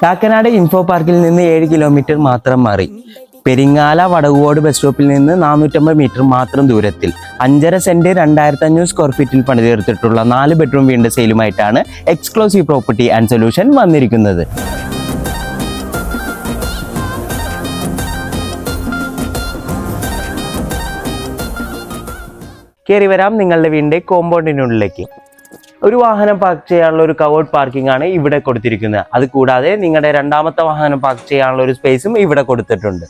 Kakkanad info പാർക്കിൽ നിന്ന് ഏഴ് കിലോമീറ്റർ മാത്രം മാറി. പെരിങ്ങാല വടകുവോട് ബസ് സ്റ്റോപ്പിൽ നിന്ന് നാനൂറ്റമ്പത് മീറ്റർ മാത്രം ദൂരത്തിൽ. അഞ്ചര സെന്റ് രണ്ടായിരത്തി അഞ്ഞൂറ് സ്ക്വയർ ഫീറ്റിൽ പണിതീർത്തിട്ടുള്ള നാല് ബെഡ്റൂം വീണ്ട സെയിലുമായിട്ടാണ് എക്സ്ക്ലൂസീവ് പ്രോപ്പർട്ടി ആൻഡ് സൊല്യൂഷൻ വന്നിരിക്കുന്നത്. കയറി വരാം നിങ്ങളുടെ വീടിന്റെ കോമ്പൗണ്ടിനുള്ളിലേക്ക് ഒരു വാഹനം പാർക്ക് ചെയ്യാനുള്ള ഒരു കവേർഡ് പാർക്കിംഗ് ആണ് ഇവിടെ കൊടുത്തിരിക്കുന്നത്. അത് കൂടാതെ നിങ്ങളുടെ രണ്ടാമത്തെ വാഹനം പാർക്ക് ചെയ്യാനുള്ള ഒരു സ്പേസും ഇവിടെ കൊടുത്തിട്ടുണ്ട്.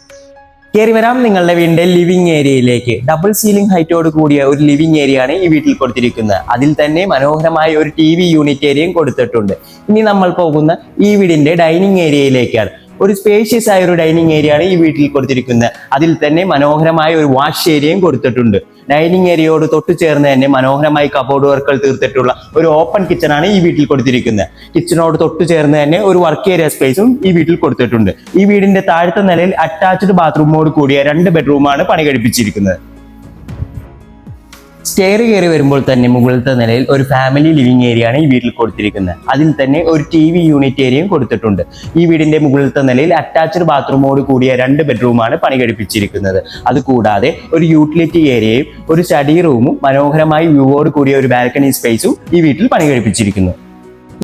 കയറി വരാം നിങ്ങളുടെ വീടിന്റെ ലിവിംഗ് ഏരിയയിലേക്ക് ഡബിൾ സീലിംഗ് ഹൈറ്റോട് കൂടിയ ഒരു ലിവിംഗ് ഏരിയ ആണ് ഈ വീട്ടിൽ കൊടുത്തിരിക്കുന്നത്. അതിൽ തന്നെ മനോഹരമായ ഒരു ടി വി യൂണിറ്റ് ഏരിയയും കൊടുത്തിട്ടുണ്ട്. ഇനി നമ്മൾ പോകുന്ന ഈ വീടിന്റെ ഡൈനിങ് ഏരിയയിലേക്കാണ് ഒരു സ്പേഷ്യസ് ആയ ഒരു ഡൈനിങ് ഏരിയ ആണ് ഈ വീട്ടിൽ കൊടുത്തിരിക്കുന്നത്. അതിൽ തന്നെ മനോഹരമായ ഒരു വാഷ് ഏരിയയും കൊടുത്തിട്ടുണ്ട്. ഡൈനിങ് ഏരിയയോട് തൊട്ട് ചേർന്ന് തന്നെ മനോഹരമായി കബോർഡ് വർക്കുകൾ തീർത്തിട്ടുള്ള ഒരു ഓപ്പൺ കിച്ചൺ ആണ് ഈ വീട്ടിൽ കൊടുത്തിരിക്കുന്നത്. കിച്ചണോട് തൊട്ട് ചേർന്ന് തന്നെ ഒരു വർക്ക് ഏരിയ സ്പേസും ഈ വീട്ടിൽ കൊടുത്തിട്ടുണ്ട്. ഈ വീടിന്റെ താഴത്തെ നിലയിൽ അറ്റാച്ച്ഡ് ബാത്റൂമോട് കൂടിയ രണ്ട് ബെഡ്റൂമാണ് പണി കഴിപ്പിച്ചിരിക്കുന്നത് സ്റ്റെയർ കയറി വരുമ്പോൾ തന്നെ മുകളിലത്തെ നിലയിൽ ഒരു ഫാമിലി ലിവിംഗ് ഏരിയ ആണ് ഈ വീട്ടിൽ കൊടുത്തിരിക്കുന്നത്. അതിൽ തന്നെ ഒരു ടി വി യൂണിറ്റ് ഏരിയയും കൊടുത്തിട്ടുണ്ട്. ഈ വീടിന്റെ മുകളിലത്തെ നിലയിൽ അറ്റാച്ച്ഡ് ബാത്റൂമോട് കൂടിയ രണ്ട് ബെഡ്റൂമാണ് പണി കഴിപ്പിച്ചിരിക്കുന്നത്. അതുകൂടാതെ ഒരു യൂട്ടിലിറ്റി ഏരിയയും ഒരു സ്റ്റഡി റൂമും മനോഹരമായി വ്യൂവോട് കൂടിയ ഒരു ബാൽക്കണി സ്പേസും ഈ വീട്ടിൽ പണി കഴിപ്പിച്ചിരിക്കുന്നു.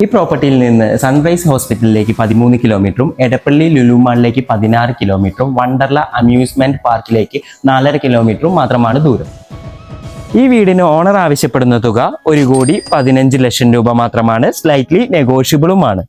ഈ പ്രോപ്പർട്ടിയിൽ നിന്ന് സൺറൈസ് ഹോസ്പിറ്റലിലേക്ക് പതിമൂന്ന് കിലോമീറ്ററും എടപ്പള്ളി ലുലുമാളിലേക്ക് പതിനാറ് കിലോമീറ്ററും വണ്ടർല അമ്യൂസ്മെന്റ് പാർക്കിലേക്ക് നാലര കിലോമീറ്ററും മാത്രമാണ് ദൂരം. ഈ വീടിന് ഓണർ ആവശ്യപ്പെടുന്ന തുക ഒരു കോടി പതിനഞ്ച് ലക്ഷം രൂപ മാത്രമാണ്. സ്ലൈറ്റ്ലി നെഗോഷ്യബിളുമാണ്